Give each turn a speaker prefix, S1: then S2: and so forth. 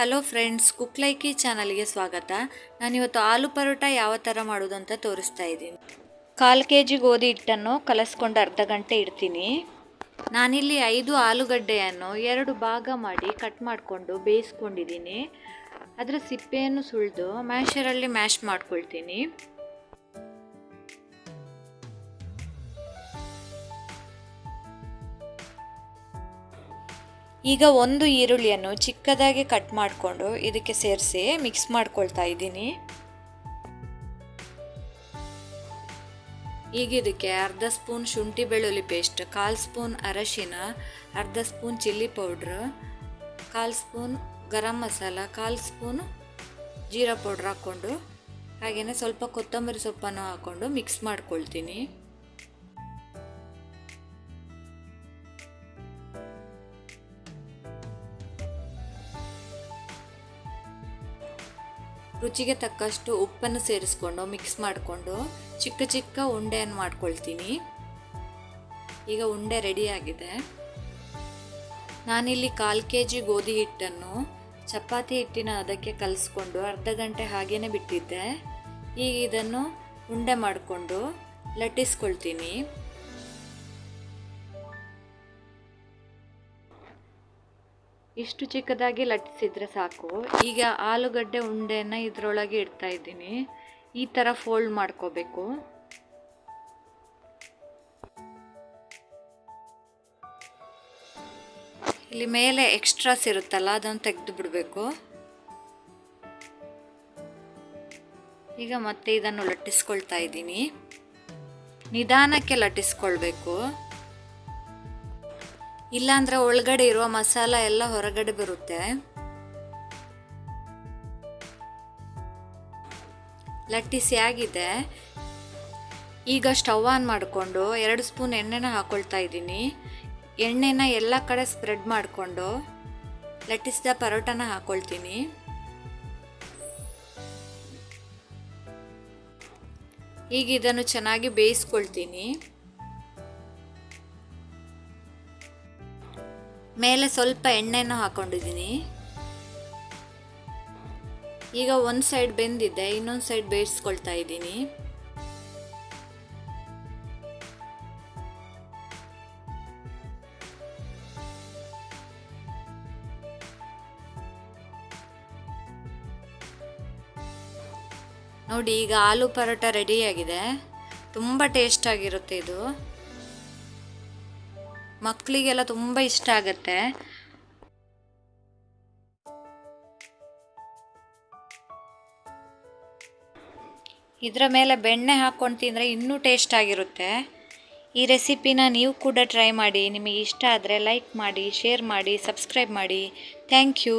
S1: Hello friends, cook ಲೈಕಿ ಚಾನಲ್ಗೆ ಸ್ವಾಗತ. ನಾನಿವತ್ತು ಆಲೂ ಪರೋಟ ಯಾವ ಥರ ಮಾಡೋದು ಅಂತ ತೋರಿಸ್ತಾ ಇದ್ದೀನಿ. ಕಾಲು ಕೆ ಜಿ ಗೋಧಿ ಹಿಟ್ಟನ್ನು ಕಲಸ್ಕೊಂಡು ಅರ್ಧ ಗಂಟೆ ಇಡ್ತೀನಿ. ನಾನಿಲ್ಲಿ ಐದು ಆಲೂಗಡ್ಡೆಯನ್ನು ಎರಡು ಭಾಗ ಮಾಡಿ ಕಟ್ ಮಾಡಿಕೊಂಡು ಬೇಯಿಸ್ಕೊಂಡಿದ್ದೀನಿ. ಅದರ ಸಿಪ್ಪೆಯನ್ನು ಸುಳಿದು ಮ್ಯಾಶರಲ್ಲಿ ಮ್ಯಾಶ್ ಮಾಡ್ಕೊಳ್ತೀನಿ. ಈಗ ಒಂದು ಈರುಳ್ಳಿಯನ್ನು ಚಿಕ್ಕದಾಗಿ ಕಟ್ ಮಾಡಿಕೊಂಡು ಇದಕ್ಕೆ ಸೇರಿಸಿ ಮಿಕ್ಸ್ ಮಾಡ್ಕೊಳ್ತಾ ಇದ್ದೀನಿ. ಈಗ ಇದಕ್ಕೆ ಅರ್ಧ ಸ್ಪೂನ್ ಶುಂಠಿ ಬೆಳ್ಳುಳ್ಳಿ ಪೇಸ್ಟ್ ಕಾಲು ಸ್ಪೂನ್ ಅರಶಿನ, ಅರ್ಧ ಸ್ಪೂನ್ ಚಿಲ್ಲಿ ಪೌಡ್ರ್ ಕಾಲು ಸ್ಪೂನ್ ಗರಂ ಮಸಾಲ, ಕಾಲು ಸ್ಪೂನ್ ಜೀರಾ ಪೌಡ್ರ್ ಹಾಕ್ಕೊಂಡು ಹಾಗೆಯೇ ಸ್ವಲ್ಪ ಕೊತ್ತಂಬರಿ ಸೊಪ್ಪನ್ನು ಹಾಕ್ಕೊಂಡು ಮಿಕ್ಸ್ ಮಾಡ್ಕೊಳ್ತೀನಿ. ರುಚಿಗೆ ತಕ್ಕಷ್ಟು ಉಪ್ಪನ್ನು ಸೇರಿಸ್ಕೊಂಡು ಮಿಕ್ಸ್ ಮಾಡಿಕೊಂಡು ಚಿಕ್ಕ ಚಿಕ್ಕ ಉಂಡೆಯನ್ನು ಮಾಡ್ಕೊಳ್ತೀನಿ. ಈಗ ಉಂಡೆ ರೆಡಿಯಾಗಿದೆ ನಾನಿಲ್ಲಿ ಕಾಲು ಕೆ ಜಿ ಗೋಧಿ ಹಿಟ್ಟನ್ನು ಚಪಾತಿ ಹಿಟ್ಟಿನ ಅದಕ್ಕೆ ಕಲಿಸ್ಕೊಂಡು ಅರ್ಧ ಗಂಟೆ ಹಾಗೇ ಬಿಟ್ಟಿದ್ದೆ. ಈಗ ಇದನ್ನು ಉಂಡೆ ಮಾಡಿಕೊಂಡು ಲಟ್ಟಿಸ್ಕೊಳ್ತೀನಿ. ಇಷ್ಟು ಚಿಕ್ಕದಾಗಿ ಲಟ್ಟಿಸಿದ್ರೆ ಸಾಕು. ಈಗ ಆಲೂಗಡ್ಡೆ ಉಂಡೆಯನ್ನು ಇದರೊಳಗೆ ಇಡ್ತಾ ಇದ್ದೀನಿ. ಈ ಥರ ಫೋಲ್ಡ್ ಮಾಡ್ಕೋಬೇಕು. ಇಲ್ಲಿ ಮೇಲೆ ಎಕ್ಸ್ಟ್ರಾಸ್ ಇರುತ್ತಲ್ಲ, ಅದನ್ನು ತೆಗೆದು ಬಿಡಬೇಕು ಈಗ ಮತ್ತೆ ಇದನ್ನು ಲಟ್ಟಿಸ್ಕೊಳ್ತಾ ಇದ್ದೀನಿ. ನಿಧಾನಕ್ಕೆ ಲಟ್ಟಿಸ್ಕೊಳ್ಬೇಕು. ಇಲ್ಲಾಂದ್ರೆ ಒಳಗಡೆ ಇರುವ ಮಸಾಲ ಎಲ್ಲ ಹೊರಗಡೆ ಬರುತ್ತೆ. ಲಟ್ಟಿಸಿ ಆಗಿದೆ. ಈಗ ಸ್ಟವ್ ಆನ್ ಮಾಡಿಕೊಂಡು ಎರಡು ಸ್ಪೂನ್ ಎಣ್ಣೆನ ಹಾಕೊಳ್ತಾ ಇದ್ದೀನಿ. ಎಣ್ಣೆನ ಎಲ್ಲ ಕಡೆ ಸ್ಪ್ರೆಡ್ ಮಾಡಿಕೊಂಡು ಲಟ್ಟಿಸಿದ ಪರೋಟನ ಹಾಕೊಳ್ತೀನಿ. ಈಗ ಇದನ್ನು ಚೆನ್ನಾಗಿ ಬೇಯಿಸ್ಕೊಳ್ತೀನಿ. ಮೇಲೆ ಸ್ವಲ್ಪ ಎಣ್ಣೆಯನ್ನು ಹಾಕೊಂಡಿದ್ದೀನಿ. ಈಗ ಒಂದು ಸೈಡ್ ಬೆಂದಿದೆ, ಇನ್ನೊಂದು ಸೈಡ್ ಬೇಯಿಸ್ಕೊಳ್ತಾ ಇದ್ದೀನಿ. ನೋಡಿ, ಈಗ ಆಲೂ ಪರೋಟ ರೆಡಿಯಾಗಿದೆ ತುಂಬ ಟೇಸ್ಟಾಗಿರುತ್ತೆ ಇದು. ಮಕ್ಕಳಿಗೆಲ್ಲ ತುಂಬ ಇಷ್ಟ ಆಗುತ್ತೆ. ಇದರ ಮೇಲೆ ಬೆಣ್ಣೆ ಹಾಕ್ಕೊಂಡು ತಿಂದರೆ ಇನ್ನೂ ಟೇಸ್ಟ್ ಆಗಿರುತ್ತೆ. ಈ ರೆಸಿಪಿನ ನೀವು ಕೂಡ ಟ್ರೈ ಮಾಡಿ. ನಿಮಗೆ ಇಷ್ಟ ಆದರೆ ಲೈಕ್ ಮಾಡಿ, ಶೇರ್ ಮಾಡಿ, ಸಬ್ಸ್ಕ್ರೈಬ್ ಮಾಡಿ. Thank you.